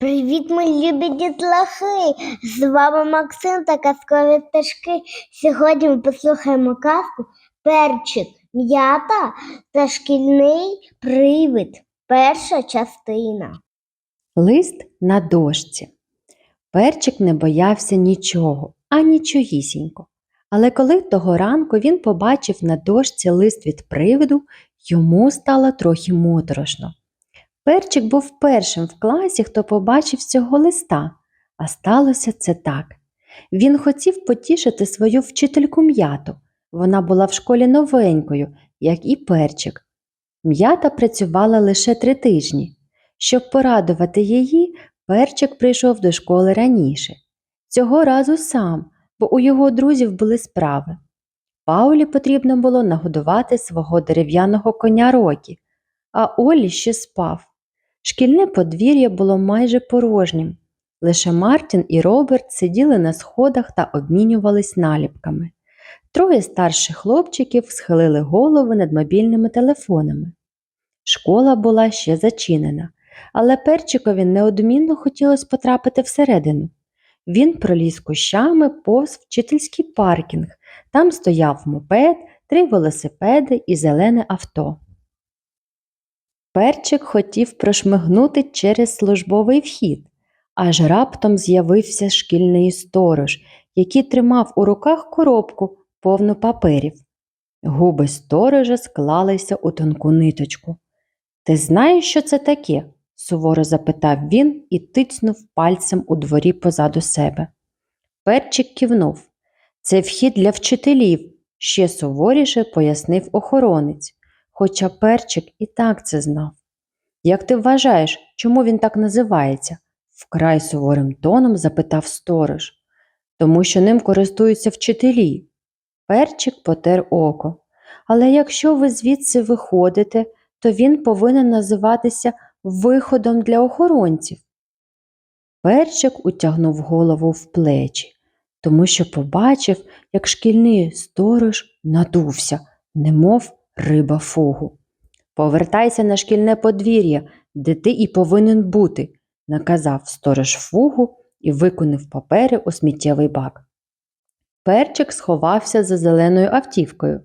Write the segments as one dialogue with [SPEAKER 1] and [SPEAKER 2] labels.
[SPEAKER 1] Привіт, мої любі дітлахи! З вами Максим та казкові пташки. Сьогодні ми послухаємо казку Перчик, м'ята та шкільний привид. Перша частина.
[SPEAKER 2] Лист на дошці. Перчик не боявся нічого, а нічогісінько. Але коли того ранку він побачив на дошці лист від привиду, йому стало трохи моторошно. Перчик був першим в класі, хто побачив цього листа, а сталося це так. Він хотів потішити свою вчительку м'яту. Вона була в школі новенькою, як і перчик. М'ята працювала лише три тижні. Щоб порадувати її, перчик прийшов до школи раніше. Цього разу сам, бо у його друзів були справи. Паулі потрібно було нагодувати свого дерев'яного коня Рокі, а Олі ще спав. Шкільне подвір'я було майже порожнім. Лише Мартін і Роберт сиділи на сходах та обмінювались наліпками. Троє старших хлопчиків схилили голови над мобільними телефонами. Школа була ще зачинена, але перчикові неодмінно хотілося потрапити всередину. Він проліз кущами повз вчительський паркінг. Там стояв мопед, три велосипеди і зелене авто. Перчик хотів прошмигнути через службовий вхід, аж раптом з'явився шкільний сторож, який тримав у руках коробку повну паперів. Губи сторожа склалися у тонку ниточку. Ти знаєш, що це таке? суворо запитав він і тицьнув пальцем у дворі позаду себе. Перчик кивнув. Це вхід для вчителів, ще суворіше пояснив охоронець, хоча перчик і так це знав. Як ти вважаєш, чому він так називається? вкрай суворим тоном запитав сторож. Тому що ним користуються вчителі. Перчик потер око. Але якщо ви звідси виходите, то він повинен називатися виходом для охоронців. Перчик утягнув голову в плечі, тому що побачив, як шкільний сторож надувся, немов риба фугу. Повертайся на шкільне подвір'я, де ти і повинен бути, наказав сторож фугу і виконав папери у сміттєвий бак. Перчик сховався за зеленою автівкою,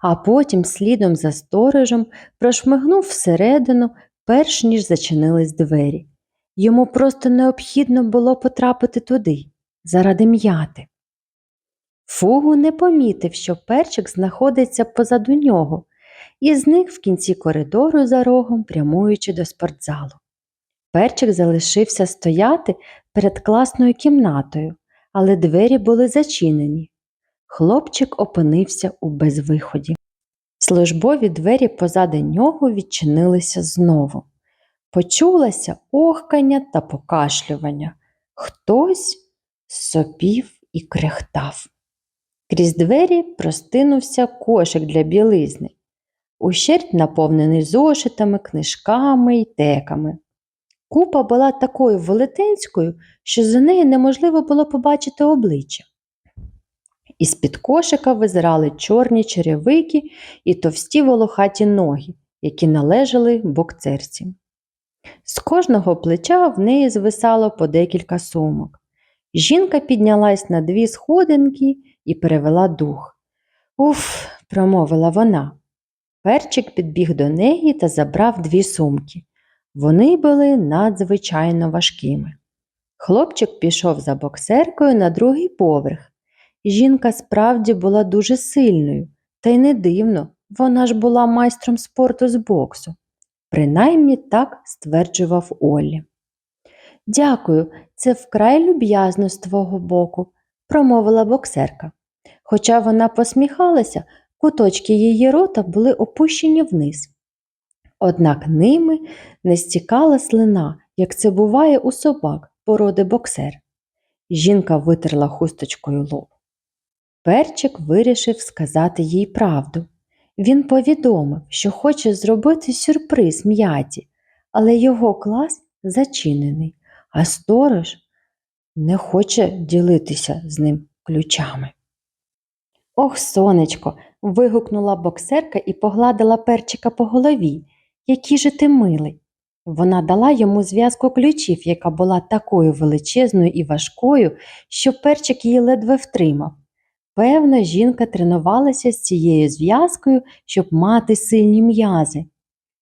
[SPEAKER 2] а потім слідом за сторожем прошмигнув всередину, перш ніж зачинились двері. Йому просто необхідно було потрапити туди, заради м'яти. Фугу не помітив, що перчик знаходиться позаду нього, і зник в кінці коридору за рогом, прямуючи до спортзалу. Перчик залишився стояти перед класною кімнатою, але двері були зачинені. Хлопчик опинився у безвиході. Службові двері позаду нього відчинилися знову. Почулося охкання та покашлювання. Хтось сопів і крехтав. Крізь двері простинувся кошик для білизни, ущерть наповнений зошитами, книжками й теками. Купа була такою велетенською, що за нею неможливо було побачити обличчя. Із-під кошика визирали чорні черевики і товсті волохаті ноги, які належали бокцерці. З кожного плеча в неї звисало по декілька сумок. Жінка піднялась на дві сходинки і перевела дух. Уф, промовила вона. Перчик підбіг до неї та забрав дві сумки. Вони були надзвичайно важкими. Хлопчик пішов за боксеркою на другий поверх. Жінка справді була дуже сильною, та й не дивно, вона ж була майстром спорту з боксу. Принаймні так стверджував Оллі. Дякую, це вкрай люб'язно з твого боку, промовила боксерка. Хоча вона посміхалася, куточки її рота були опущені вниз. Однак ними не стікала слина, як це буває у собак породи боксер. Жінка витерла хусточкою лоб. Перчик вирішив сказати їй правду. Він повідомив, що хоче зробити сюрприз м'яті, але його клас зачинений, а сторож не хоче ділитися з ним ключами. Ох, сонечко. вигукнула боксерка і погладила перчика по голові. Який же ти милий. Вона дала йому зв'язку ключів, яка була такою величезною і важкою, що перчик її ледве втримав. Певно, жінка тренувалася з цією зв'язкою, щоб мати сильні м'язи.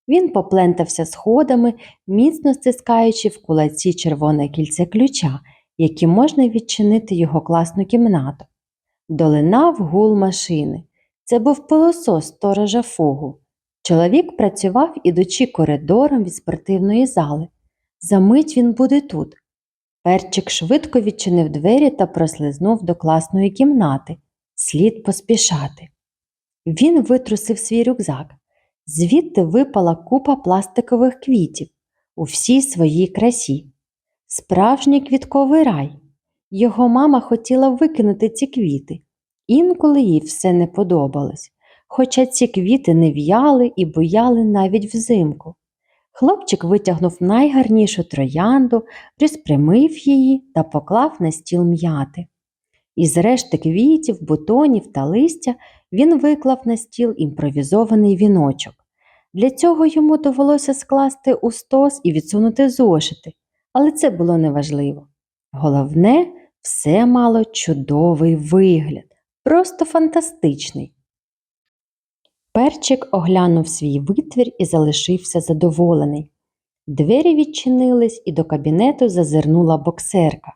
[SPEAKER 2] Він поплентався сходами, міцно стискаючи в кулаці червоне кільце ключа, яким можна відчинити його класну кімнату. Долинав гул машини. Це був пилосос сторожа фугу. Чоловік працював, ідучи коридором від спортивної зали. Замить він буде тут. Перчик швидко відчинив двері та прослизнув до класної кімнати. Слід поспішати. Він витрусив свій рюкзак. Звідти випала купа пластикових квітів у всій своїй красі. Справжній квітковий рай. Його мама хотіла викинути ці квіти. Інколи їй все не подобалось, хоча ці квіти не в'яли і буяли навіть взимку. Хлопчик витягнув найгарнішу троянду, розпрямив її та поклав на стіл м'яти. Із решти квітів, бутонів та листя він виклав на стіл імпровізований віночок. Для цього йому довелося скласти у стос і відсунути зошити, але це було неважливо. Головне, все мало чудовий вигляд, просто фантастичний. Перчик оглянув свій витвір і залишився задоволений. Двері відчинились, і до кабінету зазирнула боксерка.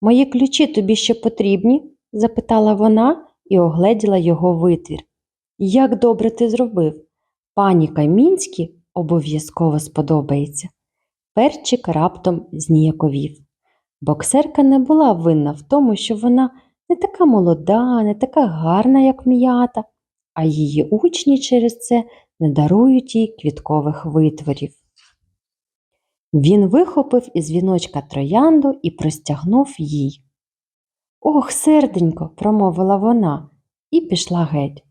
[SPEAKER 2] Мої ключі тобі ще потрібні? запитала вона і огледіла його витвір. Як добре ти зробив. Пані Камінській обов'язково сподобається. Перчик раптом зніяковів. Боксерка не була винна в тому, що вона не така молода, не така гарна, як м'ята, а її учні через це не дарують їй квіткових витворів. Він вихопив із віночка троянду і простягнув їй. Ох, серденько, промовила вона і пішла геть.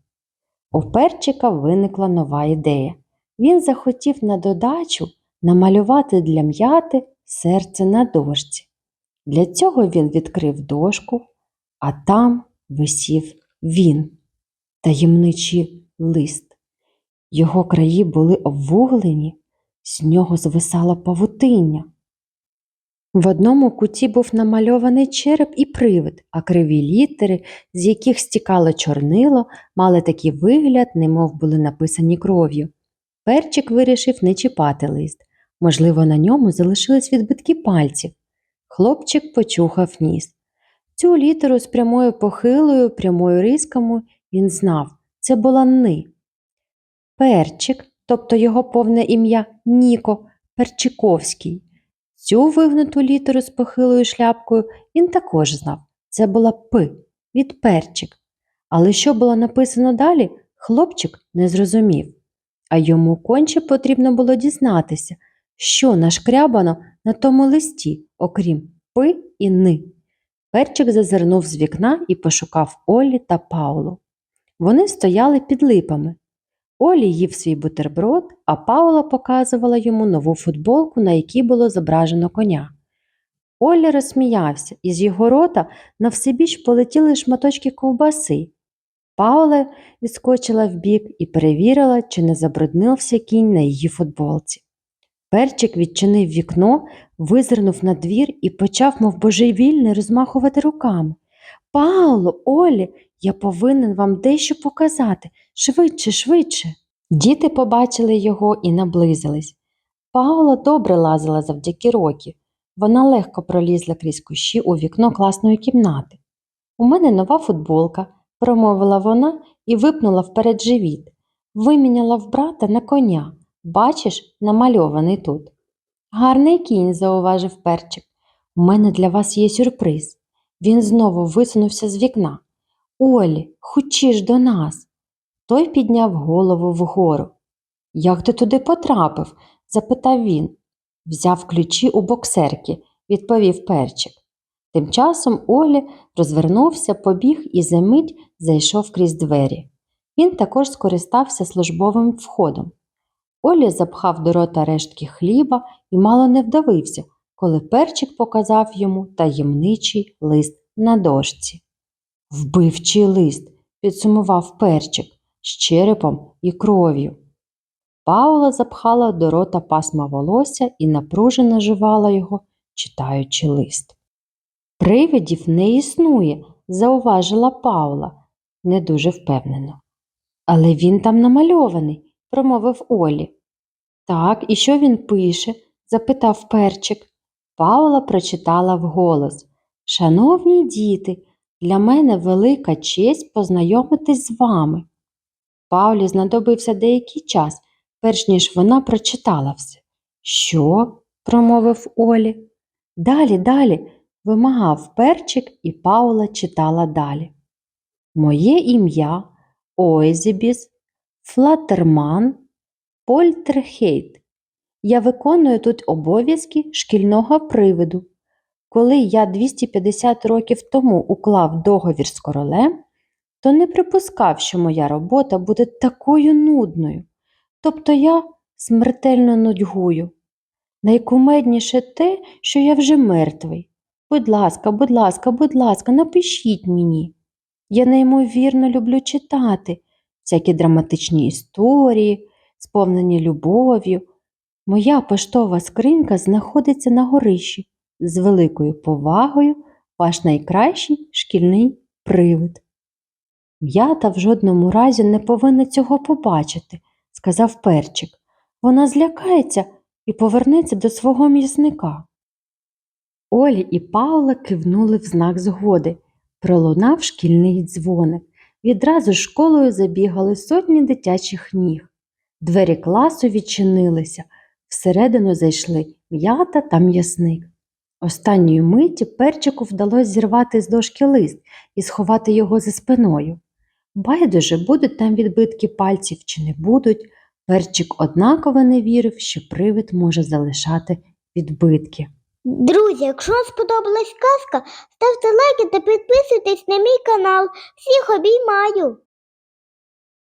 [SPEAKER 2] У перчика виникла нова ідея. Він захотів на додачу намалювати для м'яти серце на дошці. Для цього він відкрив дошку, а там висів він, таємничий лист. Його краї були обвуглені, з нього звисало павутиння. В одному куті був намальований череп і привид, а криві літери, з яких стікало чорнило, мали такий вигляд, немов були написані кров'ю. Перчик вирішив не чіпати лист. Можливо, на ньому залишились відбитки пальців. Хлопчик почухав ніс. Цю літеру з прямою похилою, прямою рисками він знав це була ни. Перчик, тобто його повне ім'я Ніко Перчиковський. Цю вигнуту літеру з похилою шляпкою він також знав. Це була П від перчик. Але що було написано далі, хлопчик не зрозумів. А йому конче потрібно було дізнатися, що нашкрябано на тому листі, окрім П і Ни. Перчик зазирнув з вікна і пошукав Олі та Паулу. Вони стояли під липами. Олі їв свій бутерброд, а Паула показувала йому нову футболку, на якій було зображено коня. Олі розсміявся, і з його рота на всебіч полетіли шматочки ковбаси. Паула відскочила вбік і перевірила, чи не забруднився кінь на її футболці. Перчик відчинив вікно, визирнув на двір і почав, мов божевільний, розмахувати руками. Пауло, Олі, я повинен вам дещо показати. Швидше, швидше. Діти побачили його і наблизились. Паула добре лазила завдяки рокі. Вона легко пролізла крізь кущі у вікно класної кімнати. У мене нова футболка, промовила вона і випнула вперед живіт. Виміняла в брата на коня. Бачиш, намальований тут. Гарний кінь, зауважив перчик. У мене для вас є сюрприз. Він знову висунувся з вікна. Олі, хочеш до нас. Той підняв голову вгору. Як ти туди потрапив? запитав він. Взяв ключі у боксерки, відповів перчик. Тим часом Олі розвернувся, побіг і за мить зайшов крізь двері. Він також скористався службовим входом. Олі запхав до рота рештки хліба і мало не вдавився, коли перчик показав йому таємничий лист на дошці. Вбивчий лист, підсумував перчик з черепом і кров'ю. Паула запхала до рота пасма волосся і напружено жувала його, читаючи лист. Привидів не існує, зауважила Паула, не дуже впевнено. Але він там намальований, промовив Олі. Так, і що він пише? запитав перчик. Паула прочитала вголос. Шановні діти, для мене велика честь познайомитись з вами. Паулі знадобився деякий час, перш ніж вона прочитала все. Що? промовив Олі. Далі, далі, вимагав перчик, і Паула читала далі. Моє ім'я Ойзебіс, Флатерман, Польтерхейт. Я виконую тут обов'язки шкільного привиду. Коли я 250 років тому уклав договір з королем, то не припускав, що моя робота буде такою нудною. Тобто я смертельно нудьгую. Найкумедніше те, що я вже мертвий. Будь ласка, будь ласка, будь ласка, напишіть мені. Я неймовірно люблю читати всякі драматичні історії, сповнені любов'ю. Моя поштова скринька знаходиться на горищі. З великою повагою ваш найкращий шкільний привид. М'ята в жодному разі не повинна цього побачити, сказав перчик. Вона злякається і повернеться до свого м'ясника. Олі і Паула кивнули в знак згоди. Пролунав шкільний дзвоник. Відразу школою забігали сотні дитячих ніг. Двері класу відчинилися. Всередину зайшли м'ята та м'ясник. Останньої миті перчику вдалося зірвати з дошки лист і сховати його за спиною. Байдуже, будуть там відбитки пальців чи не будуть, перчик однаково не вірив, що привид може залишати відбитки.
[SPEAKER 1] Друзі, якщо вам сподобалась казка, ставте лайки та підписуйтесь на мій канал. Всіх обіймаю!